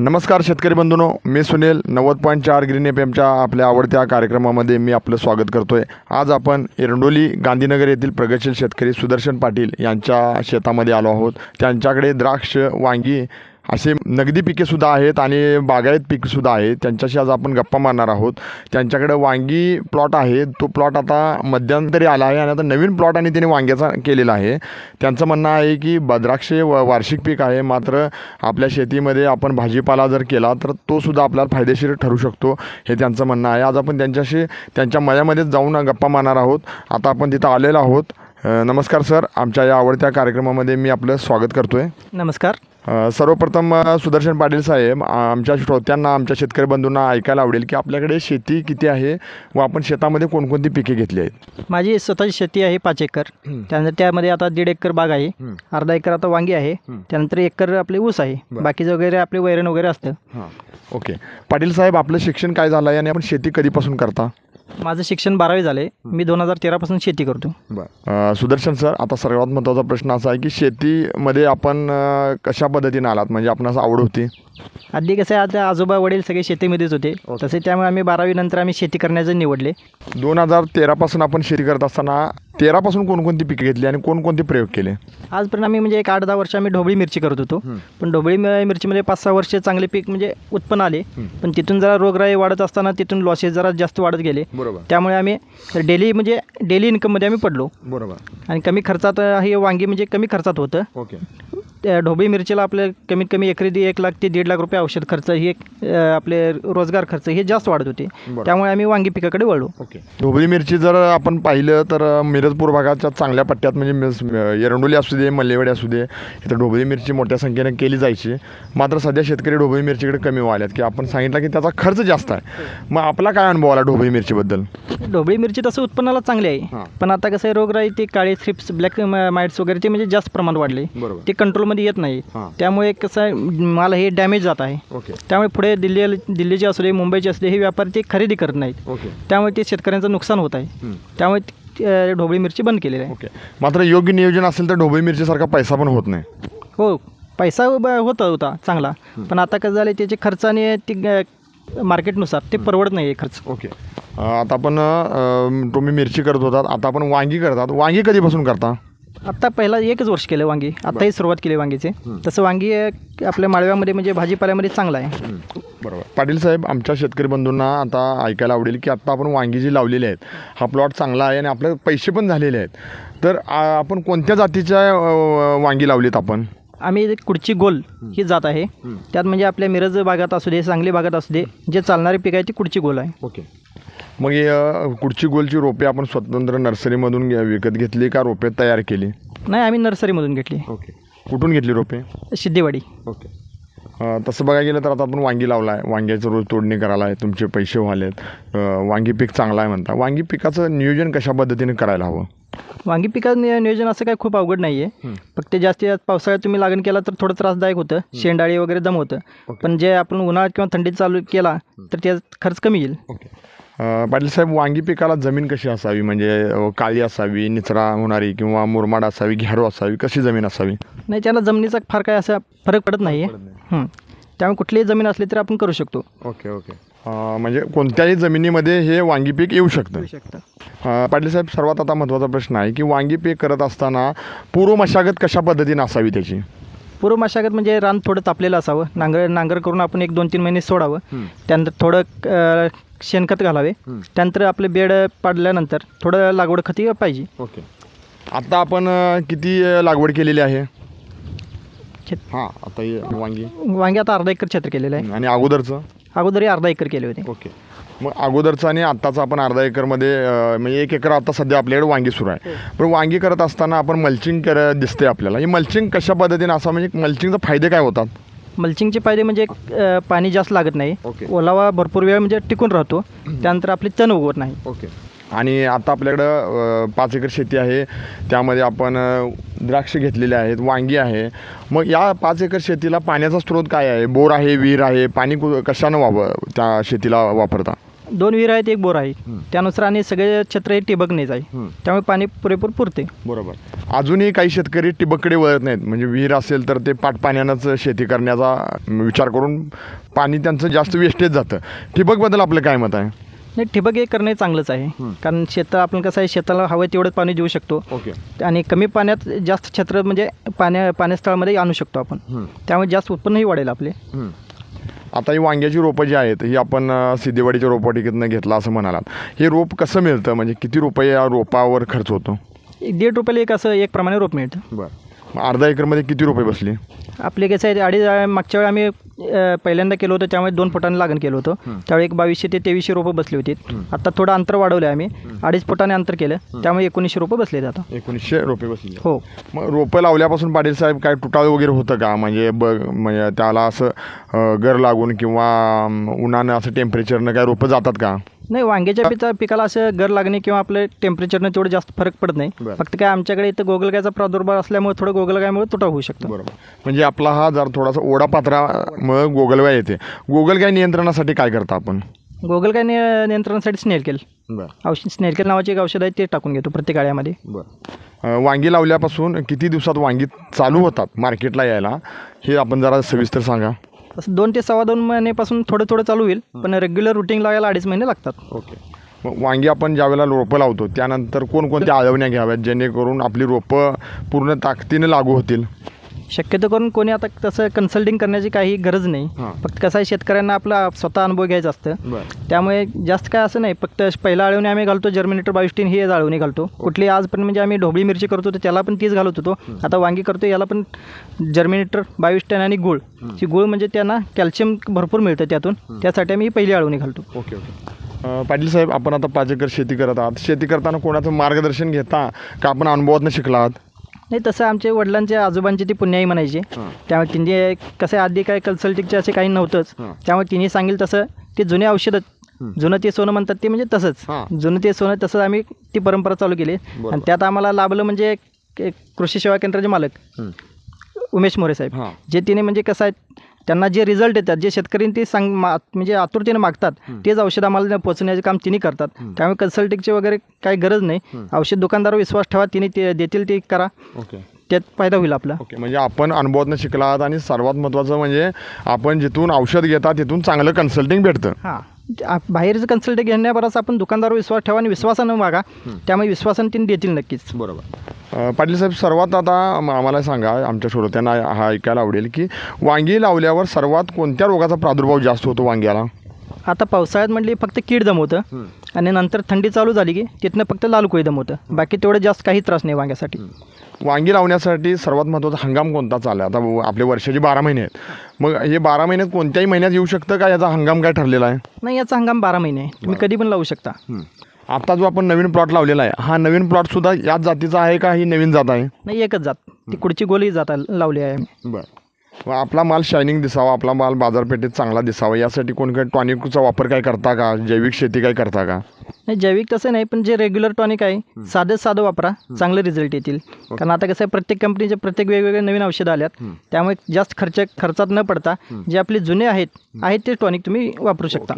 नमस्कार शेतकरी बंधूनो मी सुनील नव्वद पॉईंट चार ग्रीन एफ एमच्या आपल्या आवडत्या कार्यक्रमामध्ये मी आपलं स्वागत करतो आहे आज आपण एरंडोली गांधीनगर येथील प्रगतशील शेतकरी सुदर्शन पाटील यांच्या शेतामध्ये आलो आहोत. त्यांच्याकडे द्राक्ष वांगी असे नगदी पिकेसुद्धा आहेत आणि बागायत पीकसुद्धा आहेत. त्यांच्याशी आज आपण गप्पा मारणार आहोत. त्यांच्याकडे वांगी प्लॉट आहे. तो प्लॉट आता मध्यंतरी आला आहे आणि आता नवीन प्लॉट आणि त्यांनी वांग्याचा केलेला आहे. त्यांचं म्हणणं आहे की बद्राक्षे हे व वार्षिक पीक आहे. मात्र आपल्या शेतीमध्ये आपण भाजीपाला जर केला तर तोसुद्धा आपल्याला फायदेशीर ठरू शकतो हे त्यांचं म्हणणं आहे. आज आपण त्यांच्याशी त्यांच्या मयामध्येच जाऊन गप्पा मारणार आहोत. आता आपण तिथं आलेलो आहोत. नमस्कार सर. आमच्या या आवडत्या कार्यक्रमामध्ये मी आपलं स्वागत करतो आहे नमस्कार. सर्वप्रथम सुदर्शन पाटील साहेब आमच्या श्रोत्यांना आमच्या शेतकरी बंधूंना ऐकायला आवडेल की आपल्याकडे शेती किती आहे व आपण शेतामध्ये कोणकोणती पिके घेतली आहेत? माझी स्वतःची शेती आहे पाच एकर. त्यानंतर त्यामध्ये आता दीड एकर बाग आहे. अर्धा एकर आता वांगी आहे. त्यानंतर एकर आपले ऊस आहे. बाकीचं वगैरे आपले वैरण वगैरे असतं. ओके. पाटील साहेब आपलं शिक्षण काय झालं आहे आणि आपण शेती कधीपासून करता? माझं शिक्षण बारावी झाले. मी दोन हजार तेरापासून शेती करतो. बरं. सुदर्शन सर आता सर्वात महत्त्वाचा प्रश्न असा आहे की शेतीमध्ये आपण अ, कशा पद्धतीने आलात? म्हणजे आपणास आवड होती? आधी कसं आहे आता आजोबा वडील सगळे शेतीमध्येच होते. तसे त्यामुळे आम्ही बारावी नंतर आम्ही शेती करण्याचं निवडले. दोन हजार तेरापासून आपण शेती करत असताना तेरापासून कोणकोणती पिके घेतली आणि कोणकोणते प्रयोग केले? आजपर्यंत आम्ही म्हणजे एक आठ दहा वर्ष आम्ही ढोबळी मिरची करत होतो. पण ढोबळी मिरचीमध्ये पाच सहा वर्ष चांगले पीक म्हणजे उत्पन्न आले. पण तिथून जरा रोगराई वाढत असताना तिथून लॉसेस जरा जास्त वाढत गेले. बरोबर. त्यामुळे आम्ही डेली म्हणजे डेली इन्कममध्ये आम्ही पडलो. बरोबर. आणि कमी खर्चात हे वांगी म्हणजे कमी खर्चात होतं. ओके. त्या ढोबळी मिरचीला आपल्या कमीत कमी एकरी एक लाख ते दीड लाख रुपये औषध खर्च हे आपले रोजगार खर्च हे जास्त वाढत होते. त्यामुळे आम्ही वांगी पिकाकडे वळलो. ढोबळी मिरची जर आपण पाहिलं तर मिरजपूर भागाच्या चांगल्या पट्ट्यात म्हणजे एरंडोली असू दे मल्लेवाडी असू दे इथं ढोबळी मिरची मोठ्या संख्येने केली जायची. मात्र सध्या शेतकरी ढोबळी मिरचीकडे कमी व्हायल्यात की आपण सांगितलं की त्याचा खर्च जास्त आहे. मग आपला काय अनुभव आला ढोबळी मिरचीबद्दल? ढोबळी मिरची तसं उत्पन्नाला चांगली. आहे. पण आता कसं रोगराई ते काळे थ्रिप्स ब्लॅक माइट्स वगैरे ते म्हणजे जास्त प्रमाण वाढले. ते कंट्रोलमध्ये येत नाही. हां. त्यामुळे कसं आहे माल हे डॅमेज जात आहे. ओके. त्यामुळे पुढे दिल्ली दिल्लीचे असू दे मुंबईचे असू दे हे व्यापारी ते खरेदी करत नाहीत. ओके. त्यामुळे ते शेतकऱ्यांचं नुकसान होत आहे. हं. त्यामुळे ती, अ, ढोबळी मिरची बंद केलेली आहे. ओके. मात्र योग्य नियोजन असेल तर ढोबळी मिरचीसारखा पैसा पण होत नाही. हो पैसा ब- होता होता चांगला. पण आता कसं झालं त्याचे खर्च आणि ती अ, मार्केटनुसार ते परवडत नाही आहे खर्च. ओके. अ, आता आपण अ, तुम्ही मिरची करत होतात आता आपण वांगी करतात. वांगी कधीपासून करता? आता पहिला एकच वर्ष केलं वांगी. आताही सुरुवात केली वांगीचे. तसं वांगी अ, आपल्या माळव्यामध्ये म्हणजे भाजीपाल्यामध्ये चांगलं आहे. बरोबर. पाटील साहेब आमच्या शेतकरी बंधूंना आता ऐकायला आवडेल की आत्ता आपण वांगी जी लावलेली आहेत हा प्लॉट चांगला आहे आणि आपले पैसे पण झालेले आहेत. तर आ, आपण कोणत्या जातीच्या अ, वांगी लावलीत आपण? आम्ही कुडची गोल ही जात आहे. त्यात म्हणजे आपल्या मिरज भागात असू दे सांगली भागात असू दे जे चालणारी पीक आहे ती कुडची गोल आहे. ओके. मग हे कुडची गोलची रोपे आपण स्वतंत्र नर्सरीमधून घे- विकत घेतली का रोपे तयार केली? नाही आम्ही नर्सरीमधून घेतली. ओके. कुठून घेतली रोपे? सिद्धेवाडी. ओके. तसं बघायला गेलं तर आता आपण वांगी लावला आहे वांग्याचं रोज तोडणी करायला आहे तुमचे पैसे व्हालेत. अ, वांगी पीक चांगलं आहे म्हणता. वांगी पिकाचं नियोजन कशा पद्धतीने करायला हवं? वांगी पिकात नि- नियोजन असं काही खूप अवघड नाही आहे फक्त जास्तीत जास्त पावसाळ्यात तुम्ही लागण केला तर थोडं त्रासदायक होतं. शेंडाळी वगैरे दम होतं. पण जे आपण उन्हाळ्यात किंवा थंडीत चालू केला तर त्याचा खर्च कमी येईल. ओके. अ, पाटील साहेब वांगी पिकाला जमीन कशी असावी? म्हणजे काळी असावी निचरा होणारी किंवा मुरमाड असावी घ्यारो असावी कशी जमीन असावी? नाही त्याला जमिनीचा फार काय असा फरक पडत नाही. आहे. त्यामुळे कुठलीही जमीन असली तरी आपण करू शकतो. Okay okay. म्हणजे कोणत्याही जमिनीमध्ये हे वांगी पीक येऊ शकतं. पाटील साहेब सर्वात आता महत्त्वाचा प्रश्न आहे की वांगी पीक करत असताना पूर्व मशागत कशा पद्धतीने असावी त्याची? पूर्व मशागत म्हणजे रान थोडं तापलेलं असावं. नांगर नांगर करून आपण एक दोन तीन महिने सोडावं. त्यानंतर थोडं शेणखत घालावे. त्यानंतर आपले बेड पाडल्यानंतर थोडं लागवड खती पाहिजे. ओके. आता आपण अ, किती अ, लागवड केलेली आहे? शेत- हां आता हे वांगी. वांगे आता अर्धा एकर क्षेत्र केलेलं आहे. आणि अगोदरचं? अगोदरही अर्धा एकर केले होते. ओके. मग अगोदरचं आणि आत्ताचं आपण अर्धा एकरमध्ये अं, म्हणजे एक एकर आता सध्या आपल्याकडे वांगी सुरू आहे. पण वांगी करत असताना आपण मल्चिंग कर दिसते आपल्याला. ही मल्चिंग कशा पद्धतीने असा म्हणजे मल्चिंगचे फायदे काय होतात? मल्चिंगचे फायदे म्हणजे अ, पाणी जास्त लागत नाही. ओके. ओलावा भरपूर वेळ म्हणजे टिकून राहतो. त्यानंतर आपली तण उगवत नाही. ओके. आणि आता आपल्याकडं अ, पाच एकर शेती आहे. त्यामध्ये आपण अ, द्राक्ष घेतलेले आहेत वांगी आहे. मग या पाच एकर शेतीला पाण्याचा स्रोत काय आहे? बोर आहे विहीर आहे. पाणी कु- कशानं वापर त्या शेतीला वापरता? दोन विहीर आहेत एक बोर आहे. त्यानुसार आणि सगळे क्षेत्र हे ठिबकनेच आहे. त्यामुळे पाणी पुरेपूर पुरते. बरोबर. अजूनही काही शेतकरी ठिबककडे वळत नाहीत. म्हणजे विहीर असेल तर ते पाट पाण्यानंच शेती करण्याचा विचार करून पाणी त्यांचं जास्त वेस्टेज जातं. ठिबकबद्दल आपलं काय मत आहे? नाही ठिबक हे करणे चांगलंच आहे. कारण शेतं आपण कसं आहे शेताला हवं तेवढं पाणी देऊ शकतो. ओके. आणि कमी पाण्यात जास्त क्षेत्र म्हणजे पाण्या पाण्यास्थळामध्ये आणू शकतो आपण. त्यामुळे जास्त उत्पन्नही वाढेल आपले. आता ही वांग्याची रोपं जी आहेत ही आपण सिद्धेवाडीच्या रोपवाटिकेतनं घेतला असं म्हणालात. हे रोप कसं मिळतं? म्हणजे किती रुपये या रोपावर खर्च होतो? एक दीड रुपयाला एक असं एक प्रमाणे रोप मिळतं. बरं. मग अर्धा एकरमध्ये किती रुपये बसले? आपले कसं आहे अडीच मागच्या वेळी आम्ही अ, पहिल्यांदा केलं होतं त्यामुळे दोन फुटांनी लागण केलं होतं. त्यावेळी एक बावीसशे ते तेवीसशे रोपं बसली होती. आता थोडं अंतर वाढवलं आहे आम्ही. अडीच फुटाने अंतर केलं. त्यामुळे एकोणीसशे रोपं बसले आता. एकोणीसशे रुपये बसले हो. मग रोपं लावल्यापासून पाटील साहेब काय तुटाळ वगैरे होतं का? म्हणजे म्हणजे त्याला असं अ, गर लागून किंवा अम, उन्हानं असं टेम्परेचरनं काय रोपं जातात का? नाही वांग्याच्या पिका पिकाला असं गर लागणे किंवा आपलं टेम्परेचरनं तेवढं जास्त फरक पडत नाही. बरं. फक्त काय आमच्याकडे इथं गोगलगायचा प्रादुर्भाव असल्यामुळे थोडं गोगलगायमुळे तुटाव होऊ शकतो. बरोबर. म्हणजे आपला हा जर थोडासा ओढा पात्रामुळं गोगलगाय येते. गोगलगाय नियंत्रणासाठी काय करता आपण? गोगलगाय निय- नियंत्रणासाठी स्नेरकेल बरं. औषध स्नेरकेल नावाचे एक औषध आहे ते टाकून घेतो प्रत्येक आळ्यामध्ये बरं. वांगी लावल्यापासून किती दिवसात वांगी चालू होतात मार्केटला यायला? हे आपण जरा सविस्तर सांगा. असं दोन ते सव्वा दोन महिन्यापासून थोडं थोडं चालू होईल पण रेग्युलर रुटीन लागायला अडीच महिने लागतात. ओके. मग वांगी आपण ज्यावेळेला रोपं लावतो त्यानंतर कोणकोणत्या आळवण्या घ्याव्यात जेणेकरून आपली रोपं पूर्ण ताकदीनं लागू होतील? शक्यतो करून कोणी आता तसं कन्सल्टिंग करण्याची काही गरज नाही. हां. फक्त कसं आहे शेतकऱ्यांना आपला स्वतः अनुभव घ्यायचा असतं. बरं. त्यामुळे जास्त काय असं नाही फक्त पहिला आळवणी आम्ही घालतो जर्मिनेटर बावीस ही आळवणी घालतो. कुठली आजपर्यंत म्हणजे आम्ही ढोबळी मिरची करतो तर त्याला पण तीच घालत होतो. आता वांगी करतो याला पण जर्मिनेटर बावीस टन आणि गुळ. ही गुळ म्हणजे त्यांना कॅल्शियम भरपूर मिळतं त्यातून. त्यासाठी आम्ही ही पहिली आळवणी घालतो. Okay okay. अं, पाटील साहेब आपण आता पाच एकर शेती करत आहात. शेती करताना कोणाचं मार्गदर्शन घेता का? आपण अनुभवातनं शिकला आहात नाही तसं आमच्या वडिलांच्या आजोबांची ती पुण्याई म्हणायची. त्यामुळे तिने कसं आधी काय कन्सल्टिंगचे असे काही नव्हतंच. त्यामुळे तिने सांगेल तसं ते जुने औषधं जुनं ते सोनं म्हणतात ते म्हणजे तसंच. जुनं ते सोनं तसंच आम्ही ती परंपरा चालू केली. आणि त्यात आम्हाला लाभलं म्हणजे कृषी सेवा केंद्राचे मालक. उमेश मोरे साहेब. जे तिने म्हणजे कसं आहे त्यांना जे रिझल्ट येतात जे शेतकरी ते सांग मा म्हणजे आतुरतेने मागतात तेच औषध आम्हाला पोचवण्याचे काम तिने करतात. त्यामुळे कन्सल्टिंगचे वगैरे काही गरज नाही. औषध दुकानदार विश्वास ठेवा तिने ते देतील ते करा. ओके. त्यात फायदा होईल आपला. ओके म्हणजे आपण अनुभवातनं शिकला आहात आणि सर्वात महत्त्वाचं म्हणजे आपण जिथून औषध घेता तिथून चांगलं कन्सल्टिंग भेटतं. हां. बाहेरचं कन्सल्टिंग घेण्याबरोबर आपण दुकानदार विश्वास ठेवा आणि विश्वासानं मागा त्यामुळे विश्वासानं तिने देतील नक्कीच. बरोबर. पाटील साहेब सर्वात आता आम- आम्हाला सांगा आमच्या श्रोत्यांना हा ऐकायला आवडेल की वांगी लावल्यावर सर्वात कोणत्या रोगाचा प्रादुर्भाव जास्त होतो वांग्याला? आता पावसाळ्यात म्हटली फक्त कीड दमवतं. आणि नंतर थंडी चालू झाली की तिथनं फक्त लाल कोळी दमवतं. बाकी तेवढं जास्त काही त्रास नाही वांग्यासाठी. वांगी लावण्यासाठी सर्वात महत्त्वाचा हंगाम कोणता चालला आता आपले वर्षाचे बारा महिने आहेत. मग हे बारा महिन्यात कोणत्याही महिन्यात येऊ शकतं का? याचा हंगाम काय ठरलेला आहे? नाही याचा हंगाम बारा महिने आहे. तुम्ही कधी पण लावू शकता. आता जो आपण नवीन प्लॉट लावलेला आहे हा नवीन प्लॉट सुद्धा याच जातीचा आहे का? ही नवीन जात आहे? नाही एकच जात. ती कुडची गोली जात लावली आहे. बरं. मग आपला माल शायनिंग दिसावा आपला माल बाजारपेठेत चांगला दिसावा यासाठी कोण काही टॉनिकचा वापर काय करता का? जैविक शेती काय करता का? नाही जैविक तसं नाही पण जे रेग्युलर टॉनिक आहे साधं साधं वापरा चांगले रिझल्ट येतील. कारण आता कसं आहे प्रत्येक कंपनीचे प्रत्येक वेगवेगळे नवीन औषधं आल्यात. त्यामुळे जास्त खर्च खर्चात न पडता जे आपले जुने आहेत आहेत ते टॉनिक तुम्ही वापरू शकता.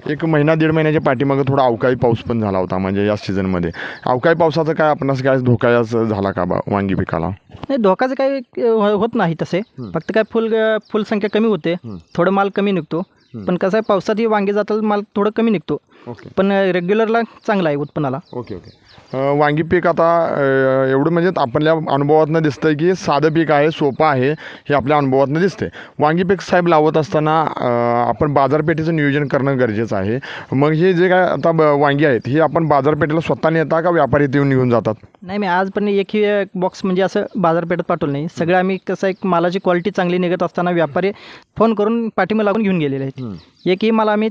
एक महिना दीड महिन्याच्या पाठीमागं थोडा अवकाळी पाऊस पण झाला होता म्हणजे या सीझनमध्ये अवकाळी पावसाचा काय आपणास काय धोकाच झाला का बा वांगी पिकाला? नाही धोकाचं काही होत नाही तसे. फक्त काय फुल फुल संख्या कमी होते. थोडं माल कमी निघतो. पण कसं आहे पावसात ही वांगे जातात माल थोडं कमी निघतो. ओके. पण रेग्युलरला चांगला आहे उत्पन्नाला. Okay okay. अं, वांगी पीक आता अं, एवढं म्हणजे आपल्या अनुभवातनं दिसतंय की साधं पीक आहे सोपं आहे हे आपल्या अनुभवातनं दिसते वांगी पीक साहेब लावत असताना अं, आपण बाजारपेठेचं नियोजन करणं गरजेचं आहे. मग हे जे काय आता ब- वांगी आहेत हे आपण बाजारपेठेला स्वतः नेता का व्यापारी येऊन निघून जातात? नाही मी आजपर्यंत एकही बॉक्स म्हणजे असं बाजारपेठेत पाठवलं नाही. सगळं आम्ही कसं एक मालाची क्वालिटी चांगली निघत असताना व्यापारी फोन करून पाठीमा लागून घेऊन गेलेले आहेत. एकही माल आम्ही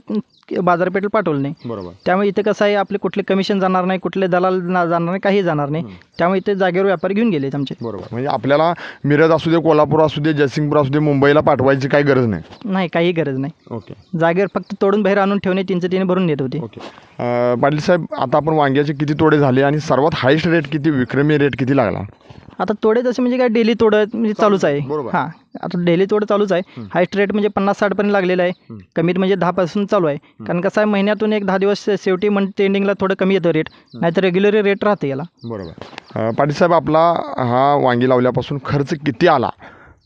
बाजारपेठेला पाठवलं नाही. बरोबर. त्यामुळे इथे कसं आहे आपले कुठले कमिशन जाणार नाही कुठले दलाल ना- जाणार नाही काही जाणार नाही. त्यामुळे इथे जागेवर व्यापारी घेऊन गेलेत आमचे. बरोबर. म्हणजे आपल्याला मिरज असू दे कोल्हापूर असू दे जयसिंगपूर असू दे मुंबईला पाठवायची काही गरज नाही. नाही काही गरज नाही. ओके. जागेवर फक्त तोडून बाहेर आणून ठेवणे तीनचं तिने भरून देत होते. ओके. अं, पाटील साहेब आता आपण वांग्याचे किती तोडे झाले आणि सर्वात हायस्ट रेट किती विक्रमी रेट किती लागला? आता तोडे तसे म्हणजे काय डेली तोडं म्हणजे चालूच आहे. बरोबर. हां. आता डेली तोडं चालूच आहे. हायस्ट रेट म्हणजे पन्नास साठपर्यंत लागलेलं आहे. कमीत म्हणजे दहापासून चालू आहे. कारण कसं आहे महिन्यातून एक दहा दिवस शेवटी मंथ एंडिंगला थोडं कमी येतं रेट नाहीतर रेग्युलर रेट राहते याला. बरोबर. अं, पाटील साहेब आपला हा वांगी लावल्यापासून खर्च किती आला?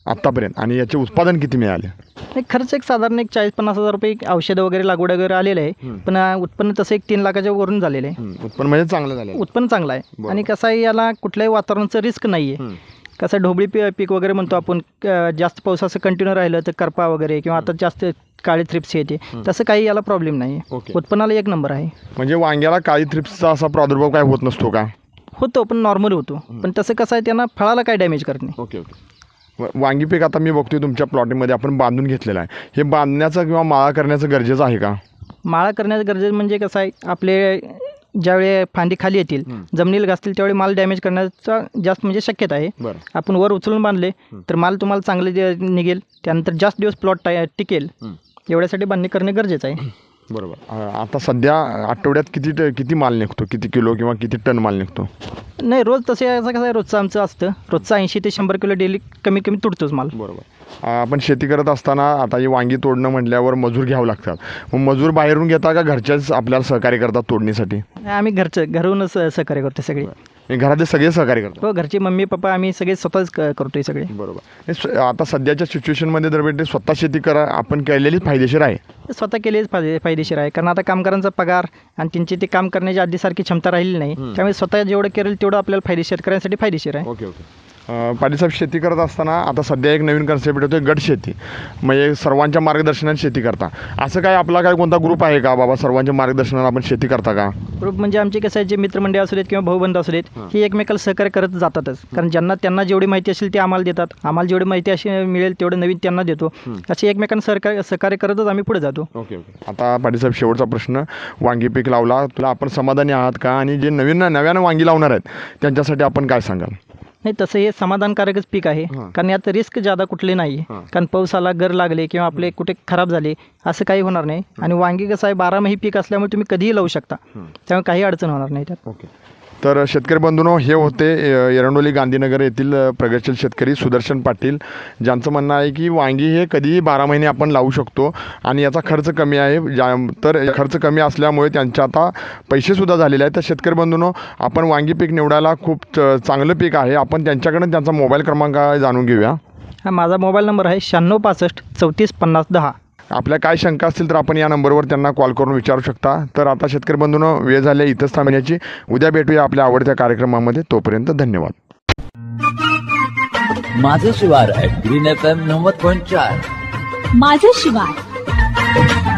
आत्तापर्यंत आणि याचे उत्पादन किती मिळाले? एक खर्च एक साधारण एक चाळीस पन्नास हजार रुपये एक औषधं वगैरे लागवड वगैरे आलेलं आहे. पण अं, उत्पन्न तसं एक तीन लाखाच्या वरून झालेलं आहे. हं, उत्पन्न म्हणजे चांगलं झालं उत्पन्न चांगलं आहे. आणि कसं आहे याला कुठल्याही वातावरणाचं रिस्क नाही आहे कसं ढोबळी पी पीक वगैरे म्हणतो आपण क- जास्त पाऊस असं कंटिन्यू राहिलं तर करपा वगैरे किंवा आता जास्त काळी थ्रिप्स येते तसं काही याला प्रॉब्लेम नाही आहे. उत्पन्नाला एक नंबर आहे. म्हणजे वांग्याला काळी थ्रिप्सचा असा प्रादुर्भाव काय होत नसतो का? होतो पण नॉर्मल होतो. पण तसं कसं आहे त्यांना फळाला काय डॅमेज करत नाही. Okay okay. वांगी पीक आता मी बघतोय तुमच्या प्लॉटिंगमध्ये आपण बांधून घेतलेलं आहे. हे बांधण्याचं किंवा माळा करण्याचं गरजेचं आहे का? माळा करण्याचं गरजेचं म्हणजे कसं आहे आपले ज्यावेळी फांदी खाली येतील जमिनीला घासतील त्यावेळी माल डॅमेज करण्याचा जास्त म्हणजे शक्यता आहे. आपण वर उचलून बांधले तर माल तुम्हाला चांगले निघेल त्यानंतर जास्त दिवस प्लॉट टिकेल. एवढ्यासाठी बांधणी करणे गरजेचं आहे. बरोबर. आता सध्या आठवड्यात किती ट- किती माल निघतो? किती किलो किंवा किती टन माल निघतो? नाही रोज तसे असं कसं आहे रोजचं आमचं असतं. रोजचं ऐंशी ते शंभर किलो डेली कमी कमी तुटतोच माल. बरोबर. आपण शेती करत असताना आता ही वांगी तोडणं म्हटल्यावर मजूर घ्यावं लागतात. मग मजूर बाहेरून घेता का घरच्याच आपल्याला सहकार्य करतात तोडणीसाठी? आम्ही घरचं घरूनच सहकार्य करतो सगळे. घरातले सगळे सहकार्य करतात हो घरचे मम्मी पप्पा आम्ही सगळे स्वतःच क- करतोय सगळे. बरोबर. हे स- आता सध्याच्या सिच्युएशनमध्ये जर भेटते स्वतः शेती करा आपण केलेलीच फायदेशीर आहे. स्वतः केलेच फायदे फायदेशीर आहे. कारण आता कामगारांचा पगार आणि त्यांची ते काम करण्याची आधीसारखी क्षमता राहिली नाही. त्यामुळे स्वतः जेवढं करेल तेवढं आपल्याला फायदेशीर करण्यासाठी फायदेशीर आहे. Okay okay. पाटील साहेब शेती करत असताना आता सध्या एक नवीन कन्सेप्ट येतोय गट शेती. म्हणजे सर्वांच्या मार्गदर्शनात शेती करता. असं काय आपला काय कोणता ग्रुप आहे का बाबा सर्वांच्या मार्गदर्शनात आपण शेती करता का? ग्रुप म्हणजे आमचे कसं आहे जे मित्रमंडळी असू देत किंवा भाऊबंध असू देत ही. एकमेकाला सहकार्य करत जातातच. कारण ज्यांना त्यांना जेवढी माहिती असेल ते आम्हाला देतात. आम्हाला जेवढी माहिती अशी मिळेल तेवढं नवीन त्यांना देतो. असे एकमेकांना सहकार्य सहकार्य करतच आम्ही पुढे जातो. Okay okay. आता पाटील साहेब शेवटचा प्रश्न. वांगी पीक लावला तुला आपण समाधानी आहात का? आणि जे नवीन नव्यानं वांगी लावणार आहेत त्यांच्यासाठी आपण काय सांगाल? नाही तसं हे समाधानकारकच पीक आहे. हां. कारण यात रिस्क जादा कुठले नाही. हां. कारण पाऊस आला गर लागले किंवा आपले कुठे खराब झाले असं काही होणार नाही. आणि वांगी कसं आहे बारामाही पीक असल्यामुळे तुम्ही कधीही लावू शकता. त्यामुळे काही अडचण होणार नाही त्यात. ओके. तर शेतकरी बंधूनो हे होते एरंडोली गांधीनगर येथील प्रगतशील शेतकरी सुदर्शन पाटील. ज्यांचं म्हणणं आहे की वांगी हे कधीही बारा महिने आपण लावू शकतो आणि याचा खर्च कमी आहे. ज्या तर खर्च कमी असल्यामुळे त्यांचे आता पैसेसुद्धा झालेले आहेत. तर शेतकरी बंधूनो आपण वांगी पीक निवडायला खूप च- चांगलं पीक आहे. आपण त्यांच्याकडून त्यांचा मोबाईल क्रमांक जाणून घेऊया. हा माझा मोबाईल नंबर आहे शहाण्णव पासष्ट चौतीस पन्नास दहा. आपल्या काय शंका असतील तर आपण या नंबरवर त्यांना कॉल करून विचारू शकता. तर आता शेतकरी बंधूंनो वेळ झाली इथंच थांबण्याची. उद्या भेटूया आपल्या आवडत्या कार्यक्रमामध्ये. तोपर्यंत धन्यवाद. माझं शिवार ग्रीन एफ एम नव्वद पॉईंट चार. माझं शिवार.